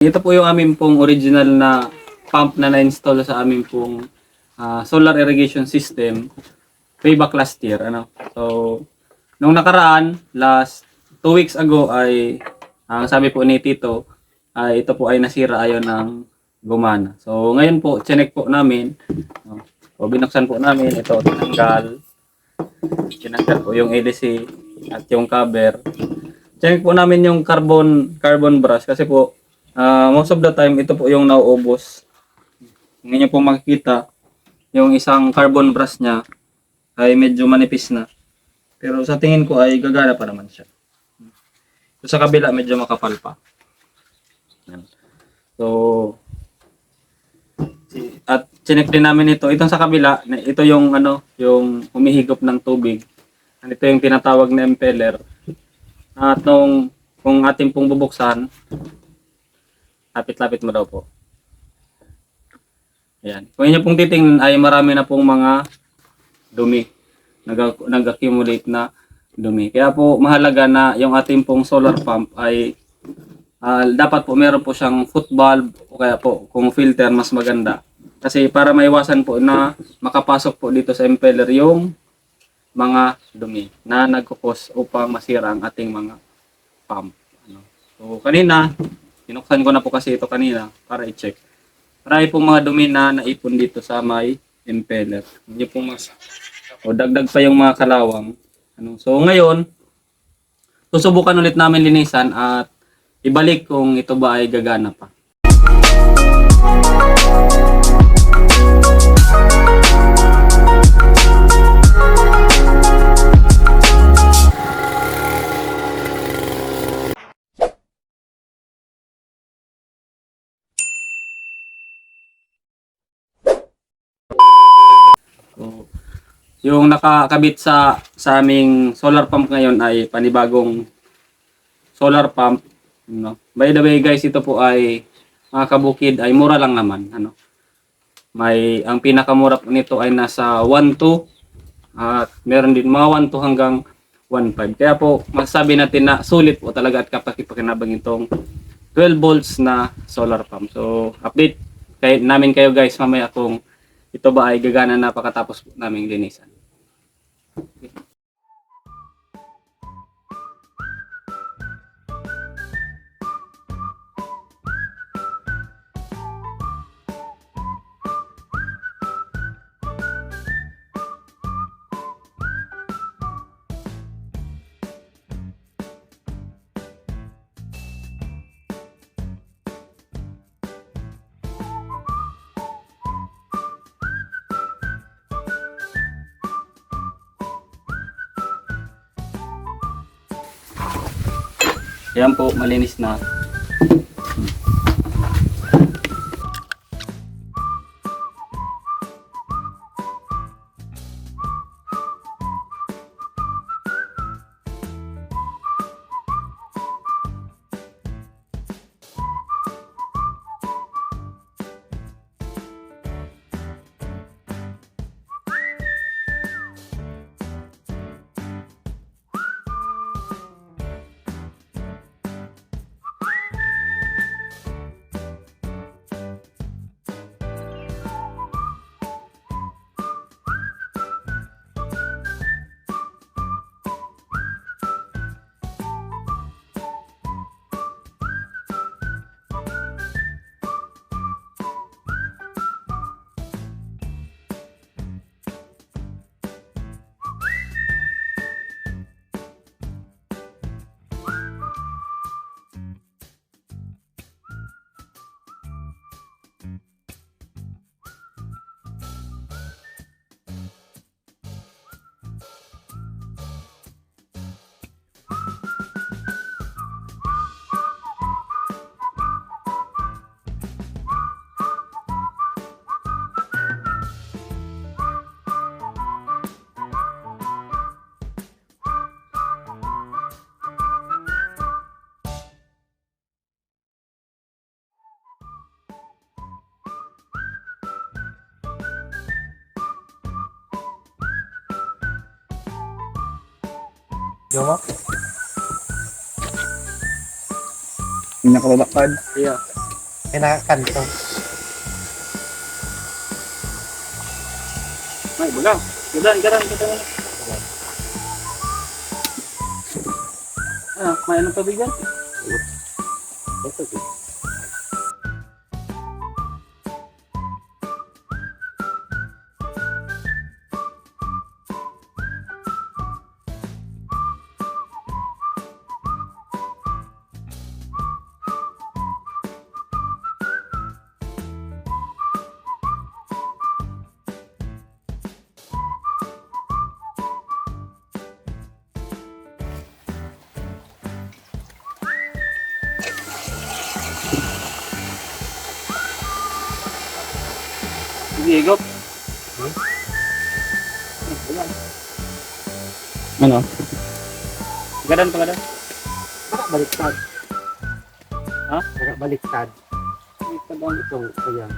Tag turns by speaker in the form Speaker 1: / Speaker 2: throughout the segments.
Speaker 1: Ito po yung amin pong original na pump na na-install sa amin pong ah, solar irrigation system way back last year. Ano? So, nung nakaraan, last two weeks ago ay ang sabi po ni Tito ay ito po ay nasira ayon ng gumana. So, ngayon po, chinek po namin. no? So, binuksan po namin. Ito, tinanggal. Tinanggal po yung ADC at yung cover. Check po namin yung carbon carbon brush kasi po ah, most of the time ito po yung nauubos. Ngayon po makikita yung isang carbon brush niya ay medyo manipis na. Pero sa tingin ko ay gagana pa naman siya. So, sa kabila medyo makapal pa. Yan. So at chinek din namin ito. Itong sa kabila, ito yung ano, yung humihigop ng tubig. Ito yung tinatawag na impeller. At nung kung ating pong bubuksan, lapit-lapit mo daw po. Ayan. Kung inyo pong titingnan ay marami na pong mga dumi. Nag- nag-accumulate na dumi. Kaya po mahalaga na yung ating pong solar pump ay ah, dapat po meron po siyang foot valve o kaya po kung filter mas maganda. Kasi para maiwasan po na makapasok po dito sa impeller yung mga dumi na nagkukos upang masira ang ating mga pump. Ano. So kanina, binuksan ko na po kasi ito kanina para i-check. Marami pong mga dumi na naipon dito sa may impeller. Hindi pong mas o dagdag pa yung mga kalawang. Ano. So ngayon, susubukan ulit namin linisan at ibalik kung ito ba ay gagana pa. Yung nakakabit sa sa aming solar pump ngayon ay panibagong solar pump. No? By the way guys, ito po ay mga kabukid ay mura lang naman. Ano? May ang pinakamura po nito ay nasa 1.2 at meron din mga 1.2 hanggang 1.5. Kaya po masasabi natin na sulit po talaga at kapakipakinabang itong 12 volts na solar pump. So update kay namin kayo guys mamaya kung ito ba ay gagana na pagkatapos po naming linisan. Ayan po, malinis na.
Speaker 2: Yung nakalalakad.
Speaker 1: Yeah.
Speaker 2: pinakakanto.
Speaker 1: Ay, baga. Gadan, gadan, gadan. Ano, may anong tubig yan?
Speaker 2: Ito,
Speaker 1: higop. Ano? Gadan pa gadan.
Speaker 2: Baka baliktad.
Speaker 1: Ha?
Speaker 2: Baka baliktad.
Speaker 1: Ito ba?
Speaker 2: Ito, ito yan.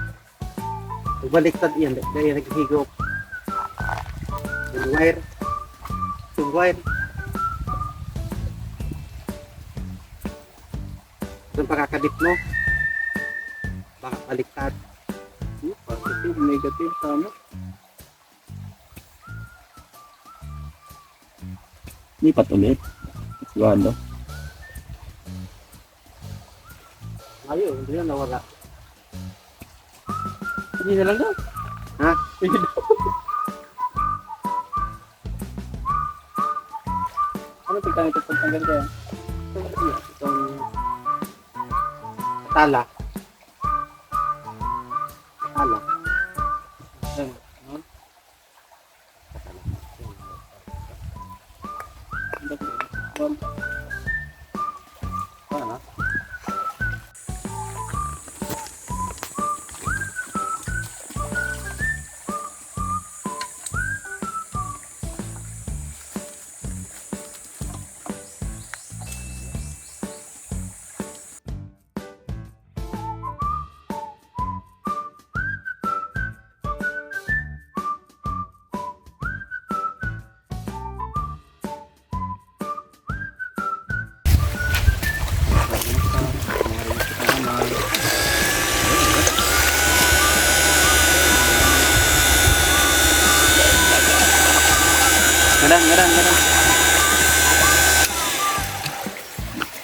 Speaker 2: Pag baliktad yan, dahil naghihigop. Yung wire. Yung wire. Yung pagkakadip mo. Baka baliktad.
Speaker 1: Positive, negative, tama. Lipat ulit. Sigurado.
Speaker 2: Ayaw, hindi na nawala.
Speaker 1: Hindi na lang daw.
Speaker 2: Ha?
Speaker 1: Hindi daw. ano tignan ito pag tanggal kaya?
Speaker 2: Itong tala. Tala.
Speaker 1: Ano?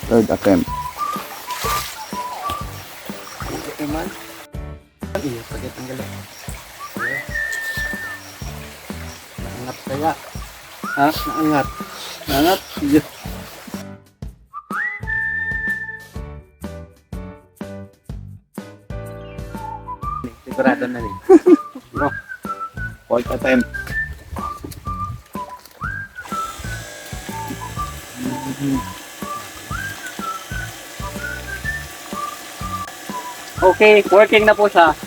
Speaker 3: Third attempt.
Speaker 2: Ito man. Iya, pagkat ang galit. Naangat kaya.
Speaker 1: Ha?
Speaker 2: Naangat.
Speaker 1: Nangat? Yes.
Speaker 2: Sigurado na rin.
Speaker 3: Fourth attempt.
Speaker 1: Okay, working na po siya.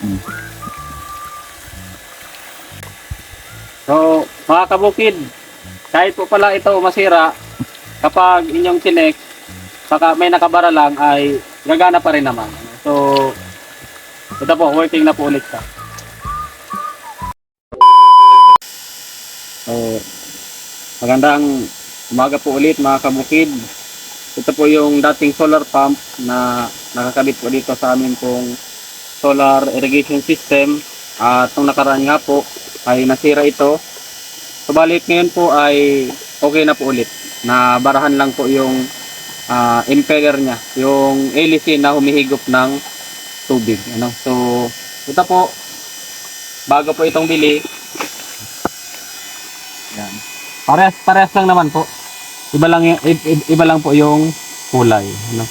Speaker 3: Hmm.
Speaker 1: So, mga kabukid, kahit po pala ito masira, kapag inyong chinek, baka may nakabara lang ay gagana pa rin naman. So, ito po, working na po ulit siya. Magandang umaga po ulit mga kabukid. Ito po yung dating solar pump na nakakabit po dito sa amin pong solar irrigation system. At nung nakaraan nga po ay nasira ito. Subalit ngayon po ay okay na po ulit. Na barahan lang po yung ah, impeller niya, yung hélice na humihigop ng tubig. Ano? So, ito po, bago po itong bili, yan. Parehas, parehas lang naman po. Iba lang, iba lang po yung kulay. Ano?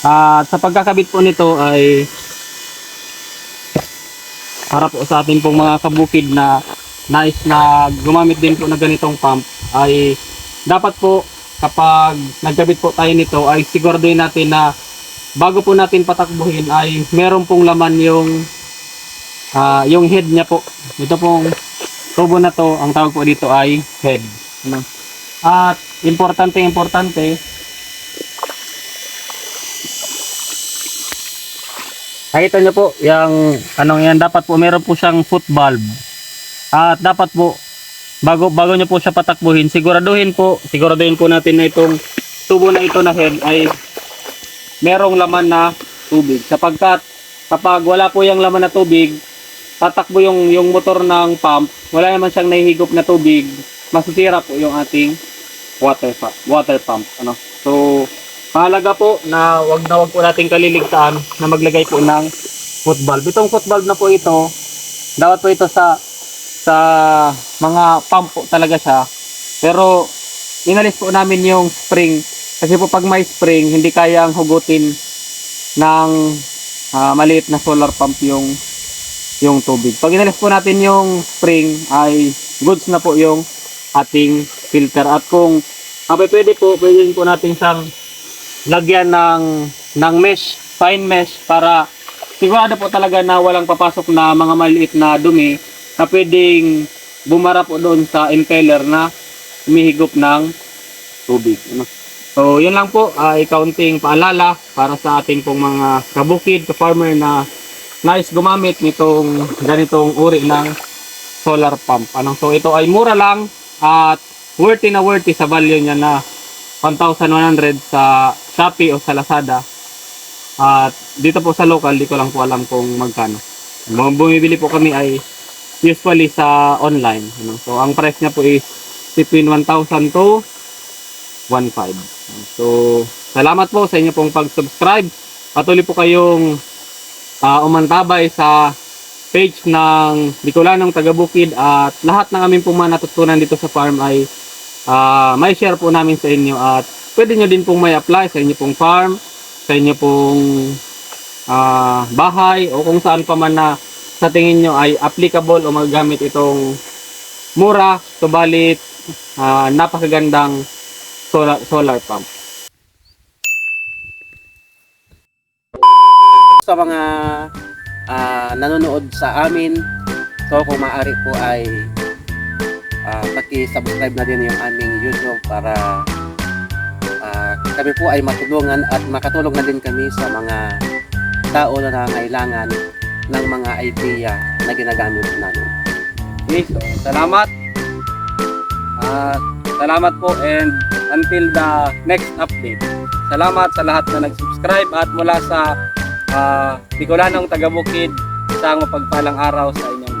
Speaker 1: At sa pagkakabit po nito ay para po sa atin pong mga kabukid na nais na gumamit din po na ganitong pump ay dapat po kapag nagkabit po tayo nito ay siguraduhin natin na bago po natin patakbuhin ay meron pong laman yung ah, yung head niya po. Ito pong tubo na to, ang tawag po dito ay head. Ano? At importante importante Nakita nyo po, yung anong yan, dapat po meron po siyang foot valve. At dapat po, bago bago nyo po siya patakbuhin, siguraduhin po, siguraduhin po natin na itong tubo na ito na head ay merong laman na tubig. Sapagkat kapag wala po yung laman na tubig, tatakbo yung yung motor ng pump, wala naman siyang nahihigop na tubig, masisira po yung ating water pa, water pump, ano. So, mahalaga po na wag na wag po nating kaliligtaan na maglagay po ng foot valve. Itong foot valve na po ito, dapat po ito sa sa mga pump po talaga siya. Pero inalis po namin yung spring kasi po pag may spring hindi kayang hugutin ng ah, maliit na solar pump yung yung tubig. Pag inalis po natin yung spring ay goods na po yung ating filter at kung ah, pwede po pwede po natin siyang lagyan ng ng mesh, fine mesh para sigurado po talaga na walang papasok na mga maliit na dumi na pwedeng bumara po doon sa impeller na humihigop ng tubig. Ano? So, yun lang po ay kaunting paalala para sa ating pong mga kabukid, ka-farmer na nais gumamit nitong ganitong uri ng solar pump. Ano? So, ito ay mura lang at worthy na worthy sa value niya na 1,100 sa Shopee o sa Lazada. At dito po sa local, di ko lang po alam kung magkano. Bumibili po kami ay usually sa online. Ano? So, ang price niya po is between 1,000 to 1,500. So, salamat po sa inyo pong pag-subscribe. Patuloy po kayong ah, umantabay sa page ng Bicolanong Tagabukid at lahat ng aming pong natutunan dito sa farm ay ah, may share po namin sa inyo at pwede nyo din pong may apply sa inyo pong farm, sa inyo pong ah, bahay o kung saan pa man na sa tingin nyo ay applicable o magagamit itong mura, subalit ah, napakagandang solar, solar pump.
Speaker 2: sa mga ah, nanonood sa amin. So kung maaari po ay ah, paki-subscribe na din yung aming YouTube para ah, kami po ay matulungan at makatulong na din kami sa mga tao na nangailangan ng mga idea na ginagamit namin.
Speaker 1: Okay, so salamat. At salamat po and until the next update. Salamat sa lahat na nag-subscribe at mula sa uh, Bicolanong Tagabukid, isang mapagpalang araw sa inyong.